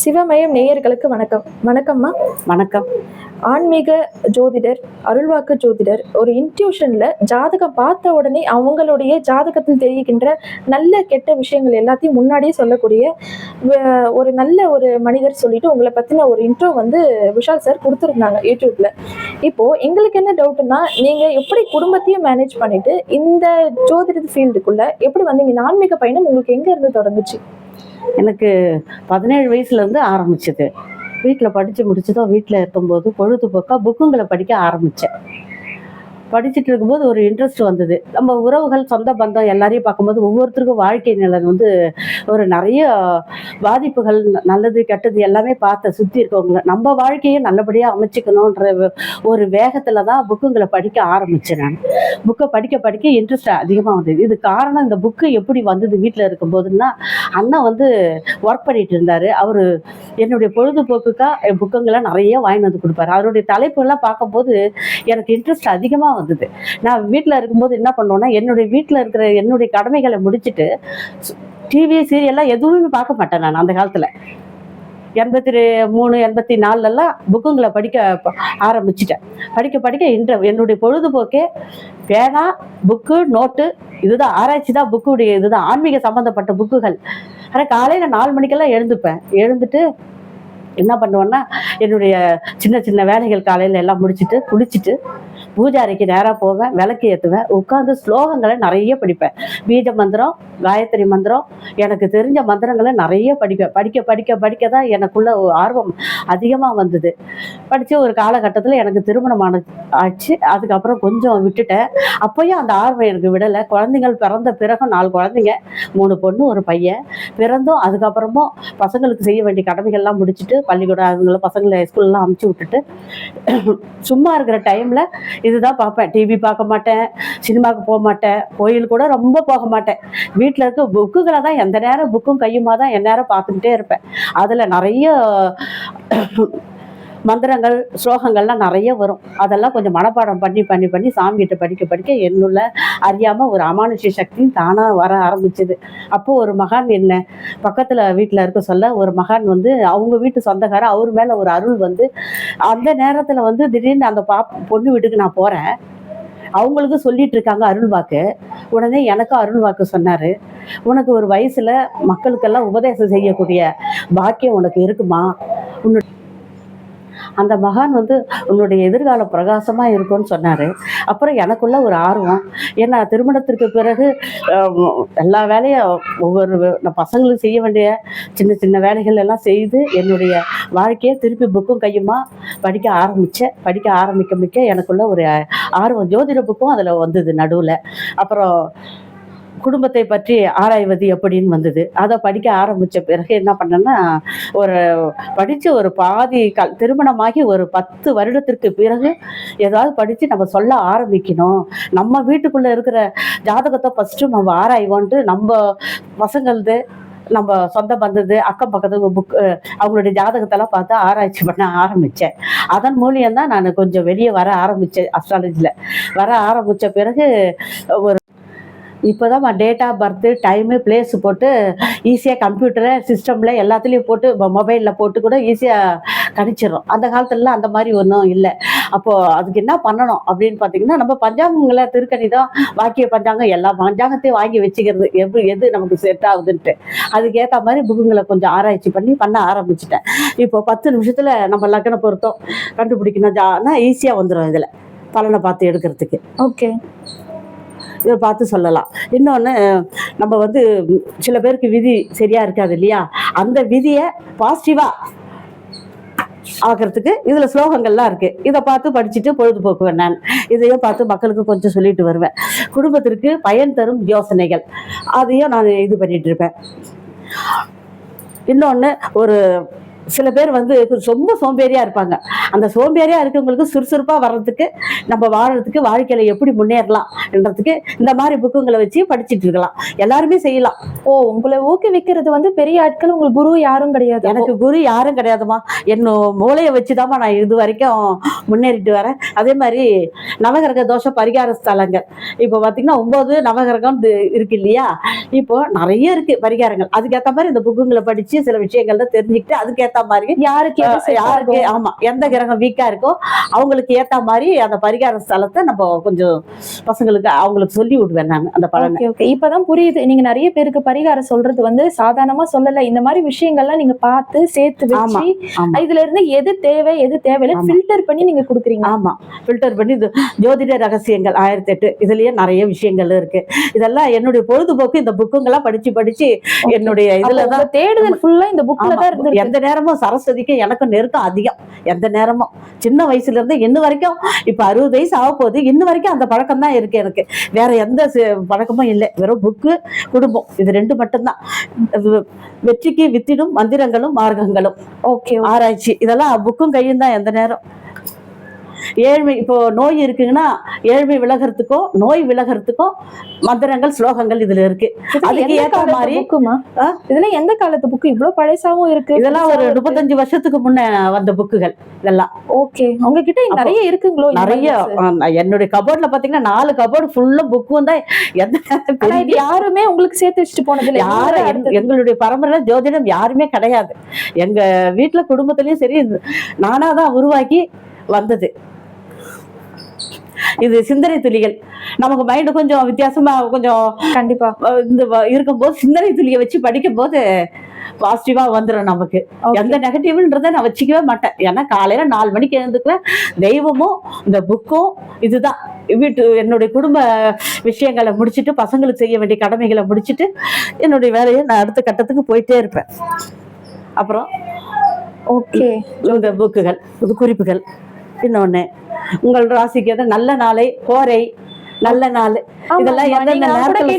சிவமயம் நேயர்களுக்கு வணக்கம். வணக்கம்மா. வணக்கம். ஆன்மீக ஜோதிடர் அருள்வாக்கு ஜோதிடர் ஒரு இன்ட்யூஷன்ல ஜாதகம் பார்த்த உடனே அவங்களுடைய ஜாதகத்தில் தெரிகின்ற நல்ல கெட்ட விஷயங்கள் எல்லாத்தையும் முன்னாடியே சொல்லக்கூடிய ஒரு நல்ல ஒரு மனிதர் சொல்லிட்டு உங்களை பத்தின ஒரு இன்ட்ரோ வந்து விஷால் சார் கொடுத்துருந்தாங்க யூடியூப்ல. இப்போ எங்களுக்கு என்ன டவுட்னா நீங்க எப்படி குடும்பத்தையும் மேனேஜ் பண்ணிட்டு இந்த ஜோதிட ஃபீல்டுக்குள்ள எப்படி வந்தீங்க ஆன்மீக பயணம் உங்களுக்கு எங்க இருந்து தொடங்குச்சு? எனக்கு பதினேழு வயசுலேருந்து ஆரம்பிச்சது. வீட்டில் படித்து முடிச்சதும் வீட்டில் இருக்கும்போது பொழுதுபோக்காக புக்குங்களை படிக்க ஆரம்பித்தேன் படிச்சுட்டு இருக்கும்போது ஒரு இன்ட்ரெஸ்ட் வந்தது. நம்ம உறவுகள் சொந்த பந்தம் எல்லாரையும் பார்க்கும்போது ஒவ்வொருத்தருக்கும் வாழ்க்கை நிலை வந்து ஒரு நிறைய பாதிப்புகள் நல்லது கெட்டது எல்லாமே பார்த்த சுற்றி இருக்கவங்கள நம்ம வாழ்க்கையை நல்லபடியாக அமைச்சிக்கணுன்ற ஒரு வேகத்தில் தான் புக்குங்களை படிக்க ஆரம்பித்தேன் நான். புக்கை படிக்க படிக்க இன்ட்ரெஸ்ட் அதிகமாக வந்தது. இது காரணம் இந்த புக்கு எப்படி வந்தது வீட்டில் இருக்கும்போதுன்னா அண்ணன் வந்து ஒர்க் பண்ணிட்டு இருந்தார். அவர் என்னுடைய பொழுதுபோக்குக்காக புக்குங்களை நிறைய வாங்கிட்டு வந்து கொடுப்பாரு. அவருடைய தலைப்புகள்லாம் பார்க்கும்போது எனக்கு இன்ட்ரெஸ்ட் அதிகமாக வந்தது. நான் வீட்டில் இருக்கும்போது என்ன பண்ணுவேன்னா என்னுடைய வீட்டில் இருக்கிற என்னுடைய கடமைகளை முடிச்சுட்டு டிவி சீரியல்லாம் எதுவுமே பார்க்க மாட்டேன் நான் அந்த காலத்தில். எண்பத்தி ரெ- மூணு எண்பத்தி நாலுலலாம் புக்குங்களை படிக்க ஆரம்பிச்சிட்டேன். படிக்க படிக்க இன்ற என்னுடைய பொழுதுபோக்கே பேனா புக்கு நோட்டு இதுதான் ஆராய்ச்சி தான் புக்குடைய இதுதான். ஆன்மீக சம்மந்தப்பட்ட புக்குகள். ஆனால் காலையில் நாலு மணிக்கெல்லாம் எழுந்துப்பேன். எழுந்துட்டு என்ன பண்ணுவேன்னா என்னுடைய சின்ன சின்ன வேலைகள் காலையில் எல்லாம் முடிச்சுட்டு குளிச்சுட்டு பூஜை அறைக்கு நேராக போவேன் விளக்கு ஏற்றுவேன் உட்காந்து ஸ்லோகங்களை நிறைய படிப்பேன். பீஜ மந்திரம் காயத்ரி மந்திரம் எனக்கு தெரிஞ்ச மந்திரங்களை நிறைய படிப்பேன். படிக்க படிக்க படிக்க தான் எனக்குள்ள ஆர்வம் அதிகமாக வந்தது. படித்து ஒரு காலகட்டத்தில் எனக்கு திருமணம் ஆன ஆச்சு. அதுக்கப்புறம் கொஞ்சம் விட்டுட்டேன். அப்போயும் அந்த ஆர்வம் எனக்கு விடலை. குழந்தைகள் பிறந்த பிறகும் நாலு குழந்தைங்க மூணு பொண்ணு ஒரு பையன். பிறந்தும் அதுக்கப்புறமும் பசங்களுக்கு செய்ய வேண்டிய கடமைகள்லாம் முடிச்சுட்டு பள்ளிக்கூடம் அதுங்களை பசங்களை ஸ்கூல்லாம் அமுச்சு விட்டுட்டு சும்மா இருக்கிற டைமில் இதுதான் பார்ப்பேன். டிவி பார்க்க மாட்டேன் சினிமாவுக்கு போக மாட்டேன் கோயில் கூட ரொம்ப போக மாட்டேன். வீட்டில் இருக்க புக்குகளை தான் எந்த நேரம் புக்கும் கையுமா தான் என் நேரம் பார்த்துக்கிட்டே இருப்பேன். அதில் நிறைய மந்திரங்கள் ஸ்லோகங்கள்லாம் நிறைய வரும். அதெல்லாம் கொஞ்சம் மனப்பாடம் பண்ணி பண்ணி பண்ணி சாமிகிட்ட படிக்க படிக்க என்னுள்ள அறியாமல் ஒரு அமானுஷ்ய சக்தியும் தானாக வர ஆரம்பிச்சது. அப்போது ஒரு மகான் என்ன பக்கத்தில் வீட்டில் இருக்க சொல்ல ஒரு மகான் வந்து அவங்க வீட்டு சொந்தக்காரர் அவர் மேலே ஒரு அருள் வந்து அந்த நேரத்தில் வந்து திடீர்னு அந்த பா பொண்ணு வீட்டுக்கு நான் போகிறேன் அவங்களுக்கு சொல்லிட்டு இருக்காங்க அருள் வாக்கு உடனே எனக்கும் அருள் வாக்கு சொன்னார். உனக்கு ஒரு வயசில் மக்களுக்கெல்லாம் உபதேசம் செய்யக்கூடிய பாக்கியம் உனக்கு இருக்குமா? அந்த மகான் வந்து உன்னுடைய எதிர்காலம் பிரகாசமாக இருக்கும்னு சொன்னார். அப்புறம் எனக்குள்ள ஒரு ஆர்வம். ஏன்னா திருமணத்திற்கு பிறகு எல்லா வேலையும் ஒவ்வொரு நான் பசங்களுக்கு செய்ய வேண்டிய சின்ன சின்ன வேலைகள் எல்லாம் செய்து என்னுடைய வாழ்க்கையை திருப்பி புக்கும் கையுமா படிக்க ஆரம்பித்தேன் படிக்க ஆரம்பிக்க மிக்க எனக்குள்ள ஒரு ஆர்வம். ஜோதிட புக்கும் அதில் வந்தது நடுவில். அப்புறம் குடும்பத்தை பற்றி ஆராய்வது எப்படின்னு வந்தது. அதை படிக்க ஆரம்பித்த பிறகு என்ன பண்ணேன்னா ஒரு படித்து ஒரு பாதி கல் திருமணமாகி ஒரு பத்து வருடத்திற்கு பிறகு ஏதாவது படித்து நம்ம சொல்ல ஆரம்பிக்கணும். நம்ம வீட்டுக்குள்ளே இருக்கிற ஜாதகத்தை ஃபஸ்ட்டு நம்ம ஆராய்வோன்ட்டு நம்ம பசங்களது நம்ம சொந்த பந்தது அக்கம் பக்கத்து புக் அவங்களுடைய ஜாதகத்தெல்லாம் பார்த்து ஆராய்ச்சி பண்ண ஆரம்பித்தேன் அதன் மூலியம் தான் நான் கொஞ்சம் வெளியே வர ஆரம்பித்தேன் அஸ்ட்ராலஜியில் வர ஆரம்பித்த பிறகு ஒரு இப்போதான் date of birth time place போட்டு ஈஸியாக கம்ப்யூட்டரை சிஸ்டமில் எல்லாத்துலேயும் போட்டு மொபைலில் போட்டு கூட ஈஸியாக கணிச்சிடும் அந்த காலத்துலலாம் அந்த மாதிரி ஒன்றும் இல்லை. அப்போது அதுக்கு என்ன பண்ணணும் அப்படின்னு பார்த்தீங்கன்னா நம்ம பஞ்சாங்கங்களை திருக்கணிதம் வாக்கிய பஞ்சாங்கம் எல்லா பஞ்சாங்கத்தையும் வாங்கி வச்சுக்கிறது. எது எது நமக்கு செட் ஆகுதுன்ட்டு. அதுக்கேற்ற மாதிரி புக்குங்களை கொஞ்சம் ஆராய்ச்சி பண்ணி பண்ண ஆரம்பிச்சிட்டேன். இப்போ பத்து நிமிஷத்தில் நம்ம லக்கண பொருத்தம் கண்டுபிடிக்கணும். ஜானா ஈஸியாக வந்துடும் இதில். பலனை பார்த்து எடுக்கிறதுக்கு. ஓகே இதை பார்த்து சொல்லலாம். இன்னொன்று நம்ம வந்து சில பேருக்கு விதி சரியா இருக்காது இல்லையா? அந்த விதியை பாசிட்டிவாக ஆக்கிறதுக்கு இதில் ஸ்லோகங்கள்லாம் இருக்குது இதை பார்த்து படிச்சுட்டு பொழுதுபோக்குவேன் நான் இதையும் பார்த்து மக்களுக்கு கொஞ்சம் சொல்லிட்டு வருவேன். குடும்பத்திற்கு பயன் தரும் யோசனைகள். அதையும் நான் இது பண்ணிட்டு இருப்பேன். இன்னொன்று ஒரு சில பேர் வந்து ரொம்ப சோம்பேறியா இருப்பாங்க. அந்த சோம்பேறியா இருக்கவங்களுக்கு சுறுசுறுப்பாக வர்றதுக்கு நம்ம வாழறதுக்கு வாழ்க்கையில எப்படி முன்னேறலாம் என்றதுக்கு இந்த மாதிரி புக்குங்களை வச்சு படிச்சிட்டு இருக்கலாம். எல்லாருமே செய்யலாம். ஓ உங்களை ஊக்குவிக்கிறது வந்து பெரிய ஆட்கள் உங்களுக்கு குரு யாரும் கிடையாது. எனக்கு குரு யாரும் கிடையாதுமா என்ன மூளையை வச்சுதாம்மா நான் இது வரைக்கும் முன்னேறிட்டு வரேன். அதே மாதிரி நவகிரக தோஷ பரிகார ஸ்தலங்கள். இப்போ பார்த்தீங்கன்னா ஒன்பது நவகிரகம் இருக்கு இல்லையா? இப்போ நிறைய இருக்கு பரிகாரங்கள். அதுக்கேற்ற மாதிரி இந்த புக்குங்களை படிச்சு சில விஷயங்கள்லாம் தெரிஞ்சுக்கிட்டு அதுக்கேற்ற மாதிரி யாருக்கு யாருக்கு? ஆமா எந்த கிரகம் வீக்கா இருக்கோ அவங்களுக்கு ஏத்த மாதிரி அந்த பரிகார ஸ்தலத்தை நம்ம கொஞ்சம் பசங்களுக்கு அவங்களுக்கு சொல்லி விடுவேன் நான் அந்த பலனை. இப்பதான் புரியுது. நீங்க நிறைய பேருக்கு பரிகாரம் சொல்றது வந்து சாதாரணமா சொல்லல. இந்த மாதிரி விஷயங்கள்லாம் நீங்க பார்த்து சேர்த்து வச்சு. இதுல இருந்து எது தேவை எது தேவையில்லை ஆமா. ஃபில்டர் பண்ணி நீங்க கொடுக்குறீங்க ஆமா. ஃபில்டர் பண்ணி இது ஜோதிட ரகசியங்கள் ஆயிரத்தி எட்டு இதுலயே நிறைய விஷயங்கள் இருக்கு. இதெல்லாம் என்னுடைய பொழுதுபோக்கு. இந்த புக்குங்கெல்லாம் படிச்சு படிச்சு என்னுடைய உங்க தேடுதல் ஃபுல்லா இந்த புக்ல. தான் எந்த நேரமும் சரஸ்வதிக்கு எனக்கும் நெருக்கம் அதிகம். எந்த நேரமும். சின்ன வயசுல இருந்து இன்ன வரைக்கும் இப்ப அறுபது வயசு ஆக போகுது. இன்ன வரைக்கும் அந்த பழக்கம் தான் இருக்கு எனக்கு. வேற எந்த பழக்கமும் இல்லை. வெறும் புக்கு குடும்பம். இது ரெண்டு மட்டும்தான். வெற்றிக்கு வித்திடும் மந்திரங்களும் மார்க்கங்களும். ஓகே ஆராய்ச்சி. இதெல்லாம் புக்கும் கையும் தான் எந்த நேரம். ஏழ்மை இப்போ நோய் இருக்குங்கன்னா ஏழ்மை விலகிறதுக்கும் நோய் விலகிறதுக்கும் மந்திரங்கள் ஸ்லோகங்கள் இதுல இருக்கு. அதுக்கு ஏத்த மாதிரி புக்குமா? ஆ? இதுல எந்த காலத்து புக்கு? இவ்வளவு பழசாவும் இருக்கு. இதெல்லாம் ஒரு முப்பத்தஞ்சு வருஷத்துக்கு முன்ன வந்த புக்குகள் இதெல்லாம். ஓகே. உங்ககிட்ட நிறைய இருக்குங்களோ நிறைய என்னுடைய கபோர்ட்ல பாத்தீங்கன்னா நாலு கபோர்டு ஃபுல்லா புக்கும் தான் எந்த யாருமே உங்களுக்கு சேர்த்து வச்சுட்டு போனது இல்ல யாரும் தான். எங்களுடைய பரம்பரை ஜோதிடம் யாருமே கிடையாது. எங்க வீட்டுல குடும்பத்திலயும் சரி இது நானாதான் உருவாக்கி வந்தது. இது சிந்தனை துளிகள். நமக்கு மைண்டு கொஞ்சம் வித்தியாசமா கொஞ்சம் கண்டிப்பா. இந்த இருக்கும்போது சிந்தனை துளியை வச்சு படிக்கும் போது பாசிட்டிவா வந்துடும் நமக்கு. எந்த நெகட்டிவ்ன்றதை நான் வச்சுக்கவே மாட்டேன். ஏன்னா காலையில நாலு மணிக்கு எழுந்துக்குவேன் தெய்வமும் இந்த புக்கும் இதுதான். வீட்டு என்னுடைய குடும்ப விஷயங்களை முடிச்சிட்டு பசங்களுக்கு செய்ய வேண்டிய கடமைகளை முடிச்சிட்டு என்னுடைய வேலையை நான் அடுத்த கட்டத்துக்கு போயிட்டே இருப்பேன். அப்புறம் ஓகே இந்த புக்குகள் இது குறிப்புகள் இன்னொன்னு உங்கள் ராசிக்கு எது நல்ல நாளை கோரை நல்ல நாள். இதெல்லாம் எந்தெந்த நேரத்துல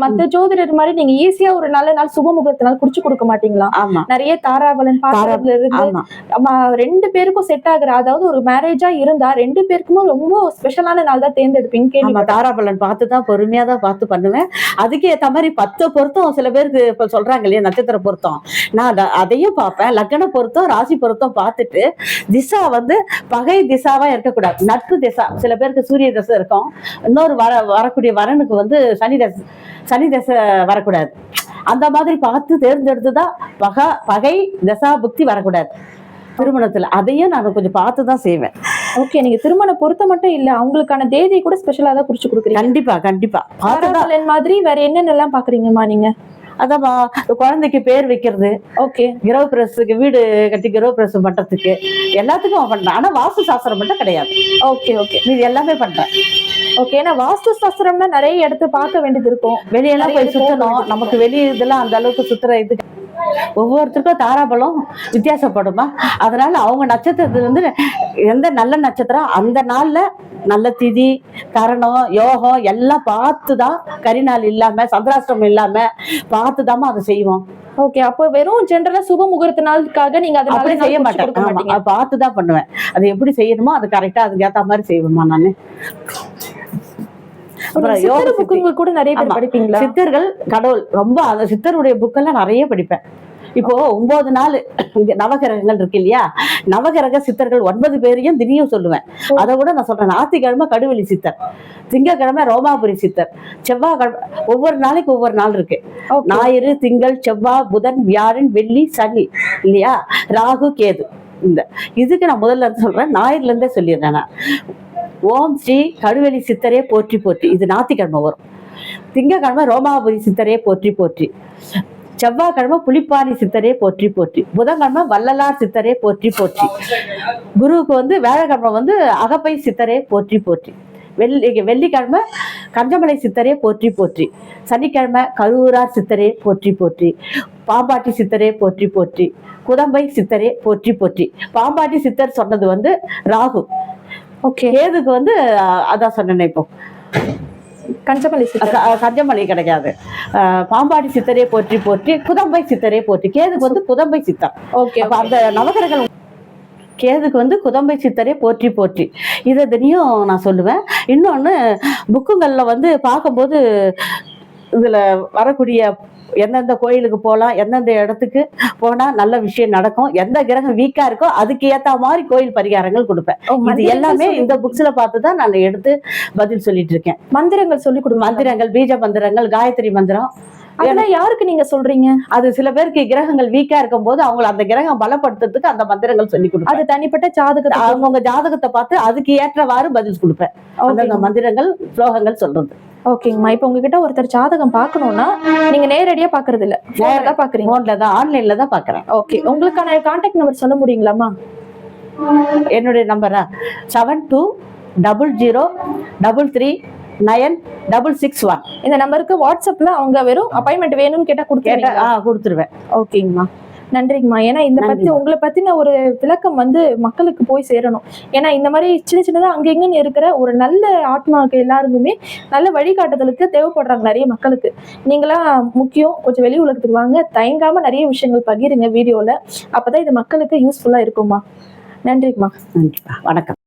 மத்த ஜோதிடர் மாதிரி நீங்க ஈஸியா ஒரு நல்ல நாள் சுப முகூர்த்த நாள் குடிச்சு கொடுக்க மாட்டீங்களா? நிறைய தாராபலன் ரெண்டு பேருக்கும் செட் ஆகுற அதாவது ஒரு மேரேஜா இருந்தா ரெண்டு பேருக்குமே ரொம்ப ஸ்பெஷலான நாள் தான் தேர்ந்தெடுப்பீங்க கேள்வி தாராபலன் பார்த்து தான் பொறுமையா தான் பார்த்து பண்ணுவேன். அதுக்கு ஏத்த மாதிரி பத்து பொருத்தம் சில பேருக்கு இப்ப சொல்றாங்க இல்லையா நட்சத்திர பொருத்தம். நான் அத- அதையும் பார்ப்பேன். லக்ன பொருத்தம் ராசி பொருத்தம் பார்த்துட்டு திசா வந்து பகை திசாவா இருக்கக்கூடாது. நட்பு திசா. சில பேருக்கு சூரிய திசை இருக்கும். இன்னொரு வர வரக்கூடிய வரனுக்கு வந்து சனி தசை சனி தசை வரக்கூடாது. அந்த மாதிரி பார்த்து தேர்ந்தெடுத்து தான் பகை பகை தசா புக்தி வரக்கூடாது. திருமணத்துல அதையும் நான் கொஞ்சம் பார்த்து தான் செய்வேன். ஓகே நீங்க திருமண பொருத்த மட்டும் இல்ல அவங்களுக்கான தேதியை கூட ஸ்பெஷலா தான் குறிச்சு கொடுக்குறீங்க. கண்டிப்பா கண்டிப்பா. தாராபலன் மாதிரி வேற என்னென்னலாம் பாக்குறீங்கம்மா நீங்க? அதான் குழந்தைக்கு பேர் வைக்கிறது ஓகே. கிரவ பிரஸுக்கு வீடு கட்டி கிரவ பிரஸ் பண்றதுக்கு எல்லாத்துக்கும் பண்றேன் ஆனா வாஸ்து சாஸ்திரம் மட்டும் கிடையாது. Okay okay. இது எல்லாமே பண்றேன். ஓகே ஏன்னா வாஸ்து சாஸ்திரம்னா நிறைய இடத்த பார்க்க வேண்டியது இருக்கும். வெளியெல்லாம் போய் சுத்தணும். நமக்கு வெளிய இதெல்லாம் அந்த அளவுக்கு சுத்துற இது ஒவ்வொருத்தருக்கும் தாராபலம் வித்தியாசப்படுமா? அதனால அவங்க நட்சத்திரத்துல வந்து எந்த நல்ல நட்சத்திரம் அந்த நாள்ல நல்ல திதி கரணம் யோகம் எல்லாம் பார்த்து தான் கரிநாள் இல்லாம சந்திராஷ்டிரம் இல்லாம பார்த்து அதை செய்வோம். ஓகே அப்போ வெறும் ஜென்ரலா சுப முகூர்த்த நாளுக்காக நீங்க அதை அப்படி செய்ய மாட்டேன். கொடுக்க ஆமா மாட்டீங்க. அதை பார்த்து தான் பண்ணுவேன். அது எப்படி செய்யணுமோ அது கரெக்டா அதுக்கு ஏத்த மாதிரி செய்வேமா நானு. அப்புறம் யோக. புக்குங்க கூட நிறைய பேர். படிப்பீங்களா? சித்தர்கள் கடவுள் ரொம்ப அந்த சித்தருடைய புக்கெல்லாம் நிறைய படிப்பேன். இப்போ ஒன்பது நாள் நவகிரகங்கள் இருக்கு இல்லையா? நவகிரக சித்தர்கள் ஒன்பது பேரையும் தினியும் சொல்லுவேன். அதை கூட நான் சொல்றேன். ஞாயிற்றுக்கிழமை கடுவெளி சித்தர் திங்கக்கிழமை ரோமாபுரி சித்தர் செவ்வாய்க்கிழமை ஒவ்வொரு நாளைக்கு ஒவ்வொரு நாள் இருக்கு. ஞாயிறு திங்கள் செவ்வாய் புதன் வியாழன் வெள்ளி சனி இல்லையா? ராகு கேது. இந்த இதுக்கு நான் முதல்ல இருந்து சொல்றேன். ஞாயிறுல இருந்தே சொல்லிடுறேன் நான். ஓம் ஸ்ரீ கடுவெளி சித்தரே போற்றி போற்றி. இது ஞாத்திக்கிழமை வரும். திங்கக்கிழமை ரோமாபுரி சித்தரே போற்றி போற்றி. செவ்வாய்க்கிழமை புளிப்பாணி சித்தரே போற்றி போற்றி. புதன்கிழமை வள்ளலார் சித்தரே போற்றி போற்றி. குருவுக்கு வந்து வேலைக்கிழமை வந்து அகப்பை சித்தரே போற்றி போற்றி. வெள்ளி வெள்ளிக்கிழமை கஞ்சமலை சித்தரே போற்றி போற்றி. சனிக்கிழமை கருவூரார் சித்தரே போற்றி போற்றி. பாம்பாட்டி சித்தரே போற்றி போற்றி. குதம்பை சித்தரே போற்றி போற்றி. பாம்பாட்டி சித்தர் சொன்னது வந்து ராகு. ஓகே. கேதுக்கு வந்து அதான் சொன்னேன் இப்போ. கஞ்சமலை சித்தர். க- கஞ்சமலை கிடைக்காது. பாம்பாடி சித்தரே போற்றி போற்றி குதம்பை சித்தரே போற்றி. கேதுக்கு வந்து குதம்பை சித்தர். ஓகே அந்த நவகிரகங்கள் கேதுக்கு வந்து குதம்பை சித்தரே போற்றி போற்றி. இதை தினையும் நான் சொல்லுவேன். இன்னொன்று புக்குங்களில் வந்து பார்க்கும்போது இதில் வரக்கூடிய எந்தெந்த கோயிலுக்கு போகலாம் எந்தெந்த இடத்துக்கு போனால் நல்ல விஷயம் நடக்கும் எந்த கிரகம் வீக்காக இருக்கோ அதுக்கு ஏற்ற மாதிரி கோயில் பரிகாரங்கள் கொடுப்பேன். இது எல்லாமே இந்த புக்ஸில் பார்த்து தான் நான் எடுத்து பதில் சொல்லிட்டு இருக்கேன். மந்திரங்கள் சொல்லி கொடுங்க மந்திரங்கள் பீஜ மந்திரங்கள் காயத்ரி மந்திரம். அதெல்லாம் யாருக்கு நீங்க சொல்றீங்க? அது சில பேருக்கு கிரகங்கள் வீக்கா இருக்கும் போது அவங்கள அந்த கிரகம் பலப்படுத்துறதுக்கு அந்த மந்திரங்கள் சொல்லி கொடுப்பேன். அது தனிப்பட்ட ஜாதகத்தை அவங்கவுங்க ஜாதகத்தை பார்த்து அதுக்கு ஏற்றவாறு பதில் கொடுப்பேன். மந்திரங்கள் ஸ்லோகங்கள் சொல்றது. ஓகேங்கம்மா. இப்போ உங்ககிட்ட ஒருத்தர் ஜாதகம் பார்க்கணும்னா நீங்க நேரடியா பாக்குறது இல்ல தான் பாக்குறீங்க போன்ல தான் ஆன்லைன்ல தான் பாக்குறேன் ஓகே. உங்களுக்கான கான்டாக்ட் நம்பர் சொல்ல முடியுங்களாமா என்னுடைய நம்பரா seven two double zero double three nine double six one. இந்த நம்பருக்கு வாட்ஸ்அப்ல அவங்க வெறும் அப்பாயின்மெண்ட் வேணும்னு கேட்டா கொடுத்தேன் ஆ கொடுத்துருவேன். ஓகேங்கம்மா. நன்றிங்கம்மா. ஏன்னா இந்த பத்தி. உங்களை பத்தின ஒரு விளக்கம் வந்து மக்களுக்கு போய் சேரணும். ஏன்னா இந்த மாதிரி சின்ன சின்னதா அங்க இங்கன்னு இருக்கிற ஒரு நல்ல ஆத்மாக்கள் எல்லாருக்குமே நல்ல வழிகாட்டுதலுக்கு தேவைப்படுறாங்க நிறைய மக்களுக்கு. நீங்களா முக்கியம் கொஞ்சம் வெளி உலகத்துக்கு வாங்க. தயங்காம நிறைய விஷயங்கள் பகிருங்க வீடியோல. அப்பதான் இது மக்களுக்கு யூஸ்ஃபுல்லா இருக்கும்மா. நன்றிங்கம்மா. நன்றிப்பா. வணக்கம்.